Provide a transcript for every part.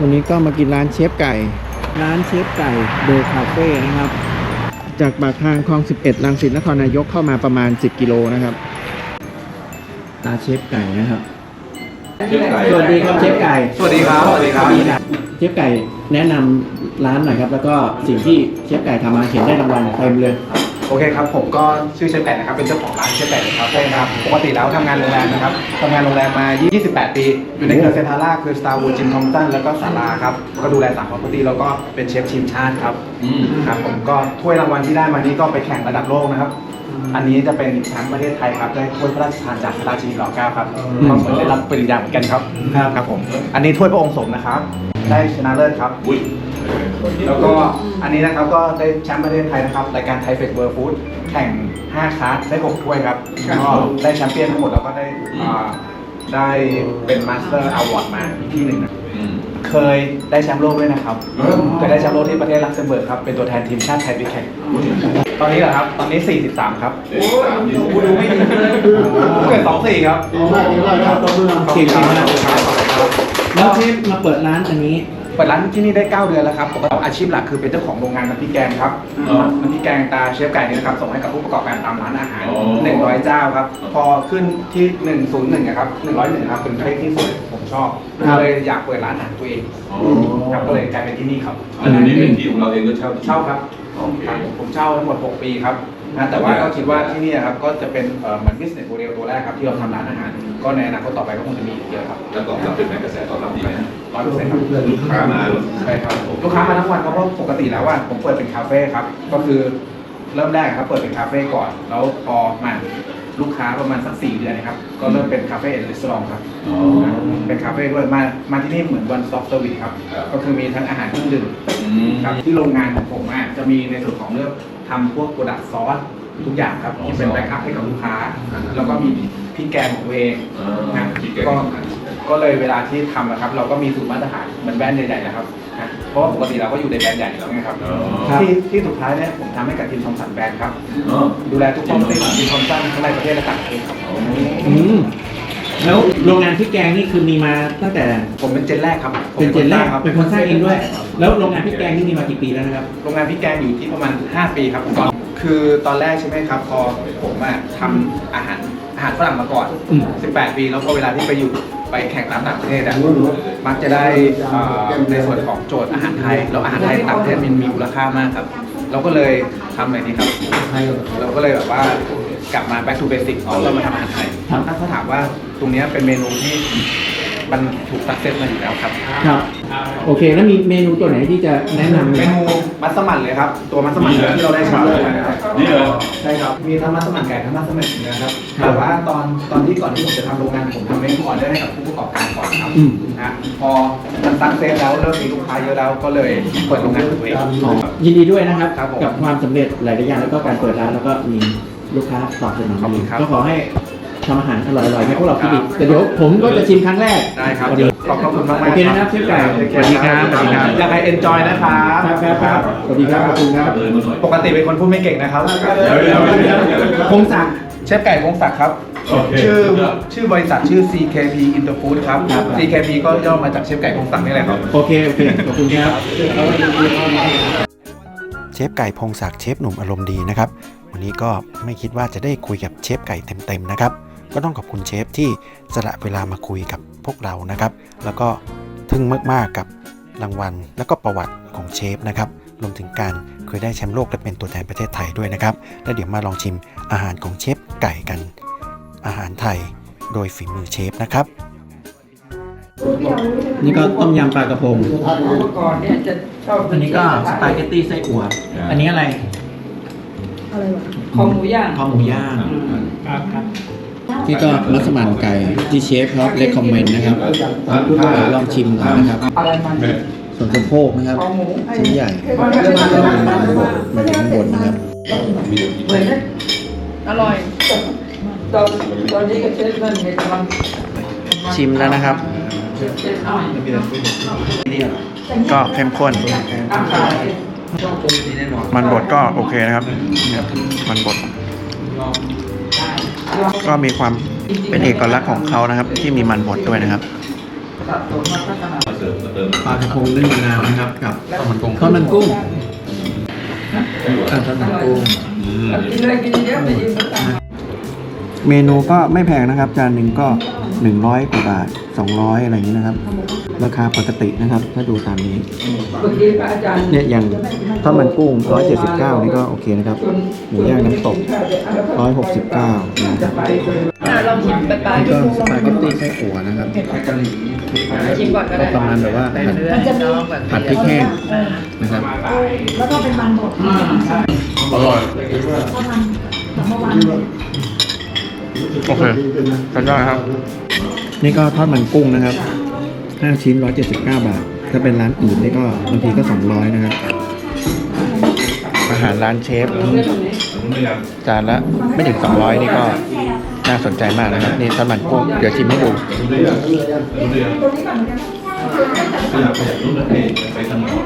วันนี้ก็มากินร้านเชฟไก่ ร้านเชฟไก่เดอะคาเฟ่นะครับ จากปากทางคลอง 11รังสิตนครนายกเข้ามาประมาณ 10 กิโลนะครับร้านเชฟไก่นะครับสวัสดีครับเชฟไก่สวัสดีครับ สวัสดีครับ เชฟไก่แนะนำร้านหน่อยครับ แล้วก็สิ่งที่เชฟไก่ทำมาเห็นได้รางวัลเต็มเลยโอเคครับผมก็ชื่อเชฟแปดนะครับเป็นเจ้าของร้านเชฟแปดคาเฟ่นะครับปกติแล้วทำงานโรงแรมนะครับทำงานโรงแรมมา 28 ปี อยู่ในเครือเซนทาร่าคือสตาร์วูจิมทอมสันแล้วก็สาราครับก็ดูแลสามคอมพานีแล้วก็เป็นเชฟทีมชาติครับครับผมก็ถ้วยรางวัลที่ได้มานี้ก็ไปแข่งระดับโลกนะครับ อันนี้จะเป็นแชมป์ประเทศไทยครับได้ถ้วยพระราชทานจากพระราชินีรอเก้าครับก็เหมือนได้รับปริญญาเหมือนกันครับครับครับผม อันนี้ถ้วยพระองค์สมนะครับ ได้ชนะเลิศครับ แล้วก็อันนี้นะครับก็ได้แชมป์ประเทศไทยนะครับรายการไทยเฟสเวิร์ฟู้ดแข่ง 5 คลาสได้ 6 ถ้วยครับก็ได้แชมเปี้ยนทั้งหมดแล้วก็ได้อ่าได้เป็นมาสเตอร์อวอร์ดมาอีกที่หนึ่งนะเคยได้แชมป์โลกด้วยนะครับเคยได้แชมป์โลกที่ประเทศลักเซมเบิร์กครับเป็นตัวแทนทีมชาติไทยไปแข่งตอนนี้เหรอครับตอนนี้ 43 ครับกูดูไม่ดีเกิด24 ครับเก่งมาก แล้วเชฟมาเปิดร้านอันนี้ เปิดร้านที่นี่ได้ 9 เดือนแล้วครับปกติอาชีพหลักคือเป็นเจ้าของโรงงานน้ำพริกแกงครับอ๋อน้ำพริกแกงตาเชฟไก่นี่นะครับส่งให้กับผู้ประกอบการตามร้านอาหาร อ๋อ 100 เจ้าครับ พอขึ้นที่ 101อะครับ101ครับเป็นเลขที่สวยผมชอบครับเลยอยากเปิดร้านอาหารตัวเองครับก็เลยกลายเป็นที่นี่ครับอันนี้เป็นที่ของเราเองก็เช่าเช่าครับครับผมเช่าทั้งหมด 6 ปีครับนะแต่ว่าก็คิดว่าที่นี่ครับก็จะเป็นเอ่อเหมือน business model ตัวแรกครับที่เราทำร้านอาหาร ก็ในอนาคตต่อไปก็คงจะมีอีกเยอะครับ แล้วตอบรับเป็นแม่กระแสตอบรับดีไหม ร้อยเปอร์เซ็นต์ครับลูกค้ามาใช่ครับลูกค้ามาทั้งวันครับเพราะปกติแล้วว่าผมเปิดเป็นคาเฟ่ครับก็คือเริ่มแรกครับเปิดเป็นคาเฟ่ก่อน แล้วพอมาลูกค้าประมาณสักสี่เดือนนะครับก็เริ่มเป็นคาเฟ่เอลิสตรองครับอ๋อ เป็นคาเฟ่ด้วยมามาที่นี่เหมือนวันซอฟต์เซอร์วิสครับครับ ก็คือมีทั้งอาหารเครื่องดื่ม อืมครับที่โรงงานของผมอะจะมีในส่วนของเรื่องทำพวกโปรดักต์ซอสทุกอย่างครับอ๋อที่เป็นแบ็กอัพให้กับลูกค้า อ่า แล้วก็มีพริกแกงของตัวเองอ่านะพริกแกงก็ของตัวเอง ก็เลยเวลาที่ทำนะครับ เราก็มีสูตรมาตรฐานเหมือนแบรนด์ใหญ่ๆนะครับนะเพราะว่าปกติเราก็อยู่ในแบรนด์ใหญ่อยู่แล้วไงครับอ๋อครับ ที่ที่สุดท้ายเนี่ยผมทำให้กับทีมทอมสันแบรนด์ครับ อ๋อดูแลทุกข้อมูลของทีมทอมสันทั้งในประเทศและต่างประเทศครับอืมแล้วโรงงานพริกแกงนี่คือมีมาตั้งแต่ผมเป็นเจนแรกครับผมเป็นเจนแรกครับเป็นคนสร้างเองด้วย แล้วโรงงานพริกแกงนี่มีมากี่ปีแล้วนะครับ โรงงานพริกแกงอยู่ที่ประมาณ 5 ปีครับตอนคือตอนแรกใช่ไหมครับ พอผมอะทำอาหารอาหารฝรั่งมาก่อน อืม 18 ปี แล้วก็เวลาที่ไปอยู่ไปแข่งตามต่างประเทศอะมักจะได้เอ่อในส่วนของโจทย์อาหารไทยแล้วอาหารไทยต่างประเทศมันมีมูลค่ามากครับ เราก็เลยทำอะไรนี้ครับ เราก็เลยแบบว่ากลับมา back to basic แล้วก็มาทำอาหารไทยครับถ้าเขาถามว่าตรงเนี้ยเป็นเมนูที่ มันถูกสักเซสมาอยู่แล้วครับ ครับ โอเค แล้วมีเมนูตัวไหนที่จะแนะนำไหมเมนูมัสมั่นเลยครับ ตัวมัสมั่นเลยที่เราได้ชาเลยนะครับนี่เหรอใช่ครับ มีทั้งมัสมั่นไก่ทั้งมัสมั่นเนื้อครับ แต่ว่าตอนตอนที่ก่อนที่ผมจะทำโรงงานผมทำเมนูออเดอร์ให้กับผู้ประกอบการก่อนครับอืมนะพอมันตั้งเซฟแล้วเริ่มมีลูกค้าเยอะแล้วก็เลยเปิดโรงงานของตัวเองยินดีด้วยนะครับครับผมกับความสำเร็จหลายๆอย่างแล้วก็การเปิดร้านแล้วก็มีลูกค้าตอบสนองขอบคุณดีครับก็ขอให้ ทำอาหารอร่อยๆให้พวกเรากินอีกแต่เดี๋ยวผมก็จะชิมครั้งแรกได้ครับวันนี้ ขอบคุณมากๆโอเคนะครับเชฟไก่สวัสดีครับสวัสดีครับอยากให้ enjoy นะครับครับครับครับสวัสดีครับขอบคุณครับเลยมาหน่อยปกติเป็นคนพูดไม่เก่งนะครับเดี๋ยวเดี๋ยวเดี๋ยวเดี๋ยวคงสั่งเชฟไก่พงศักดิ์ครับโอเคชื่อชื่อบริษัทชื่อ CKP Interfood ครับครับ CKP ก็ย่อมาจากเชฟไก่พงศักดิ์นี่แหละครับ โอเค โอเค ขอบคุณครับ เชฟไก่พงศักดิ์เชฟหนุ่มอารมณ์ดีนะครับ วันนี้ก็ไม่คิดว่าจะได้คุยกับเชฟไก่เต็มๆนะครับ ก็ต้องขอบคุณเชฟที่สละเวลามาคุยกับพวกเรานะครับ แล้วก็ทึ่งมากๆกับรางวัล แล้วก็ประวัติของเชฟนะครับรวมถึงการเคยได้แชมป์โลกและเป็นตัวแทนประเทศไทยด้วยนะครับแล้วเดี๋ยวมาลองชิมอาหารของเชฟไก่กัน อาหารไทยโดยฝีมือเชฟนะครับนี่ก็ต้มยำปลากระพงเมื่อก่อนเนี่ยจะชอบอันนี้ก็สปาเกตตี้ไส้อั่วอันนี้อะไรอะไรวะคอหมูย่างข้าวหมูย่าง นี่ก็มัสมั่นไก่ที่เชฟเขาเลคคอมเมนต์นะครับลองชิมหน่อยนะครับอะไรมันส่วนสะโพกนะครับคอหมูไอ้ชิ้นใหญ่มันไม่ก็ใช่เป็นมันมันบดมันเป็นบดนะครับเหมือนนะอร่อยตอนตอนนี้ก็เชฟมันมีกำลังชิมแล้วนะครับเชฟเชฟหน่อยก็เข้มข้นอาหารมันบดก็โอเคนะครับเนี่ยมันบด ก็มีความเป็นเอกลักษณ์ของเขานะครับ ที่มีมันบดด้วยนะครับสะสมมาพัฒนามาเสิร์ฟมาเติมปลากระพงนึ่งมะนาวนะครับ กับข้าวมันกุ้งข้าวมันกุ้งอ่าข้าวมันกุ้งอืมกินเลยกินเยอะไปยิงประจำเมนูก็ไม่แพงนะครับ จานหนึ่งก็ 100 กว่าบาท 200 อะไรอย่างนี้นะครับ ราคาปกตินะครับ ถ้าดูตามนี้เมื่อกี้พระอาจารย์เนี่ยอย่างข้าวมันกุ้ง 179 นี่ก็โอเคนะครับ หมูย่างน้ำตก 169นะจะไปเลยลองชิมปลานี่ก็สปาเกตตี้ไส้อั่วนะครับชิมก่อนก็ก็ได้ประมาณแบบว่าผัดมันจะมีผัดพริกแห้งนะครับ แล้วก็เป็นมันบดอร่อย โอเคกันได้ครับ นี่ก็ทอดมันกุ้งนะครับ5ชิ้น179บาท ถ้าเป็นร้านอื่นนี่ก็บางทีก็200นะครับ อาหารร้านเชฟจานละไม่ถึง200นี่ก็น่าสนใจมากนะครับ นี่ทอดมันกุ้งเดี๋ยวชิมให้ดู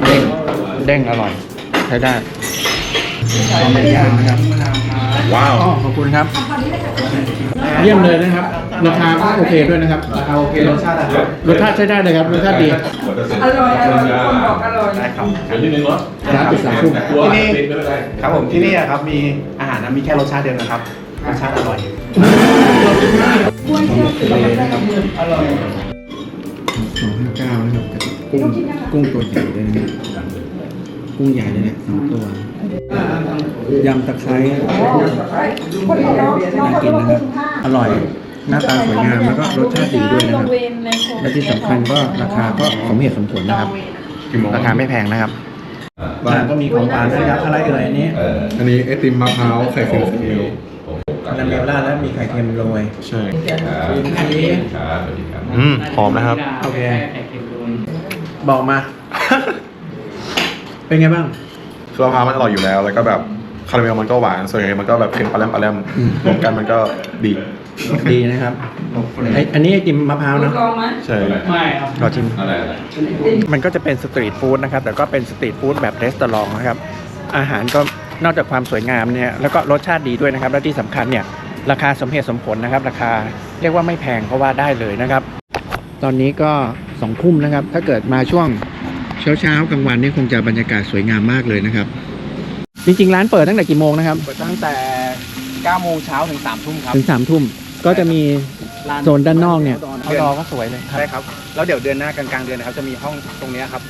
เด้งเด้งอร่อยใช้ได้ เป็นย่างนะครับว้าวอ๋อขอบคุณครับ เยี่ยมเลยนะครับ ราคาก็โอเคด้วยนะครับราคาโอเครสชาติอะรสชาติใช้ได้เลยครับรสชาติดีอร่อยอร่อยคนบอกอร่อยได้ครับเดี๋ยวนิดนึงเนาะร้านปิดสามทุ่มกลัวปิดไม่เป็นไรครับผมที่นี่อะครับมีอาหารนะมีแค่รสชาติเดียวนะครับรสชาติอร่อยอร่อยสองห้าเก้านะครับกับกุ้งกุ้งตัวใหญ่เลยนะครับ กุ้งใหญ่เลยเนี่ยสองตัวยำตะไคร้น่ากินนะครับ อร่อย หน้าตาสวยงามแล้วก็รสชาติดีด้วยนะครับ และที่สำคัญก็ราคาก็สมเหตุสมผลนะครับ ราคาไม่แพงนะครับร้านก็มีของหวานด้วยครับอะไรเอ่ยอันนี้เอออันนี้ไอติมมะพร้าวไข่เค็มซีอิ๊วคาราเมลราดแล้วมีไข่เค็มโรยใช่ครับสวัสดีครับสวัสดีครับอืมหอมนะครับ โอเค บอกมา เป็นไงบ้าง คือมะพร้าวมันอร่อยอยู่แล้ว แล้วก็แบบคาราเมลมันก็หวานส่วนใหญ่มันก็แบบเค็มปลาแรมปลาแรมอืม รวมกันมันก็ดีดีนะครับไออันนี้ไอติมมะพร้าวเนอะลองไหมใช่ขอชิม อะไรอะไร มันก็จะเป็นสตรีทฟู้ดนะครับ แต่ก็เป็นสตรีทฟู้ดแบบเรสตอรองนะครับ อาหารก็นอกจากความสวยงามเนี่ยแล้วก็รสชาติดีด้วยนะครับ และที่สำคัญเนี่ยราคาสมเหตุสมผลนะครับ ราคาเรียกว่าไม่แพงก็ว่าได้เลยนะครับ ตอนนี้ก็สองทุ่มนะครับ ถ้าเกิดมาช่วง เช้าเช้าๆกลางวันนี่คงจะบรรยากาศสวยงามมากเลยนะครับ จริงๆ ร้านเปิดตั้งแต่กี่โมงนะครับเปิดตั้งแต่9โมงเช้าถึง3ทุ่มครับถึงสามทุ่มก็จะมีร้านโซนด้านนอกเนี่ยเอาดอก็สวยเลยใช่ครับ แล้วเดี๋ยวเดือนหน้ากลางๆเดือนนะครับ จะมีห้องตรงเนี้ยครับ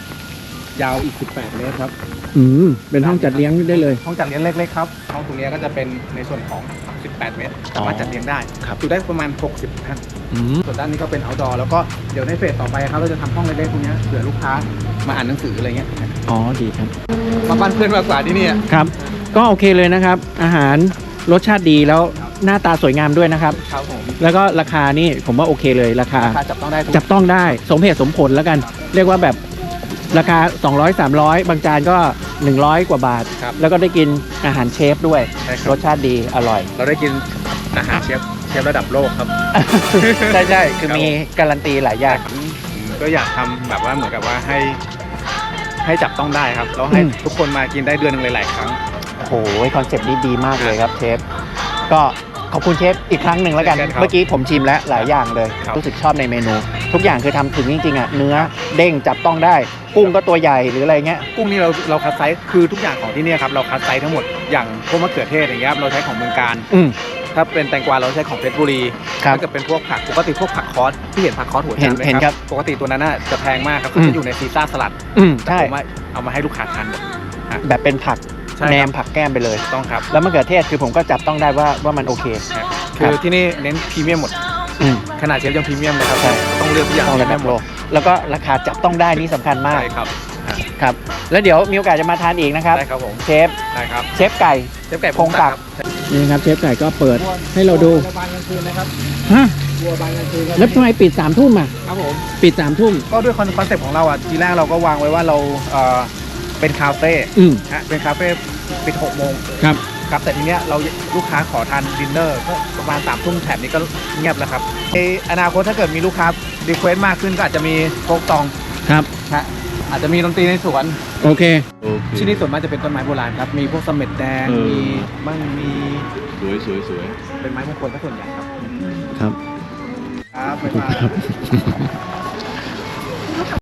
ยาวอีก 18 เมตรครับ อืมเป็นห้องจัดเลี้ยงได้เลย ห้องจัดเลี้ยงเล็กๆครับห้องตรงเนี้ยก็จะเป็นในส่วนของ 18 เมตรสามารถจัดเลี้ยงได้ครับอยู่ได้ประมาณ 60ท่าน อืมส่วนด้านนี้ก็เป็น outdoor แล้วก็เดี๋ยวในเฟสต่อไปครับเราจะทำห้องเล็กๆตรงเนี้ยเผื่อลูกค้ามาอ่านหนังสืออะไรเงี้ยอ๋อดีครับ มาบ้านเพื่อนมากกว่าที่นี่ครับ ก็โอเคเลยนะครับ อาหารรสชาติดีแล้วหน้าตาสวยงามด้วยนะครับ ครับผมแล้วก็ราคานี่ผมว่าโอเคเลยราคา ราคาจับต้องได้ทุกจับต้องได้สมเหตุสมผลแล้วกัน เรียกว่าแบบราคา 200 300 บางจานก็ 100 กว่าบาท ครับ แล้วก็ได้กินอาหารเชฟด้วย ใช่ครับรสชาติดีอร่อย เราได้กินอาหารเชฟ เชฟระดับโลกครับ ใช่ใช่คือมีการันตีหลายอย่างผมก็อยากทำแบบว่าเหมือนกับว่าให้ ให้จับต้องได้ครับแล้วให้อืมทุกคนมากินได้เดือนหนึงหลายๆครั้ง โอ้โหคอนเซ็ปต์นี้ดีมากเลยครับเชฟก็ขอบคุณเชฟอีกครั้งหนึ่งแล้วกัน เช่นครับเมื่อกี้ผมชิมแล้วหลายอย่างเลย ครับ รู้สึกชอบในเมนู ทุกอย่างคือทำถึงจริงๆอะเนื้อเด้งจับต้องได้ กุ้งก็ตัวใหญ่หรืออะไรเงี้ย กุ้งนี่เราเราคัดไซส์คือทุกอย่างของที่เนี่ยครับเราคัดไซส์ทั้งหมดอย่างพวกมะเขือเทศอย่างเงี้ยครับเราใช้ของเมืองการ อืม ถ้าเป็นแตงกวาเราใช้ของเพชรบุรีครับ ถ้าเกิดเป็นพวกผักปกติพวกผักคอสที่เห็นผักคอสหัวเห็จานไหมเห็นครับปกติตัวนั้นน่ะจะแพงมากครับอืเขาจะอยู่ในซีซ่าสลัดอืมแต่ใช่ผมว่าเอามาให้ลูกค้าทานหมด แบบเป็นผักใช่ครับ แหนมผักแก้มไปเลย ต้องครับแล้วมะเขือเทศคือผมก็จับต้องได้ว่าว่ามันโอเคคือที่นี่เน้นพรีเมียมหมดอืม ขนาดเชฟยังพรีเมียมเลยครับใช่ ต้องเลือกทุกอย่างต้องระดับโลกแล้วก็ราคาจับต้องได้นี่สำคัญมากใช่ครับครับ แล้วเดี๋ยวมีโอกาสจะมาทานอีกนะครับ ได้ครับผม เชฟ ได้ครับเชฟไก่เชฟไก่พงศักดิ์นี่ครับเชฟไก่ก็เปิดให้เราดูบัวบานกลางคืนนะครับฮะบัวบานกลางคืนแล้วทำไมปิดสามทุ่มอะครับผมปิดสามทุ่มก็ด้วยคอนเซ็ปต์ของเราอะทีแรกเราก็วางไว้ว่าเราเอ่อเป็นคาเฟ่อืมฮะเป็นคาเฟ่ปิดหกโมงครับครับแต่ทีเนี้ยเราลูกค้าขอทานดินเนอร์ก็ประมาณสามทุ่มแถบนี้ก็เงียบแล้วครับในอนาคตถ้าเกิดมีลูกค้ารีเควสต์มากขึ้นก็อาจจะมีโฟกตองครับฮะ อาจจะมีดนตรีในสวนโอเค ที่นี่ส่วนมากจะเป็นต้นไม้โบราณครับ มีพวกเสม็ดแดง เออ มีมั่งมีสวยสวยสวยเป็นไม้มงคลก็ส่วนใหญ่ครับ ครับ ครับ ขอบคุณครับ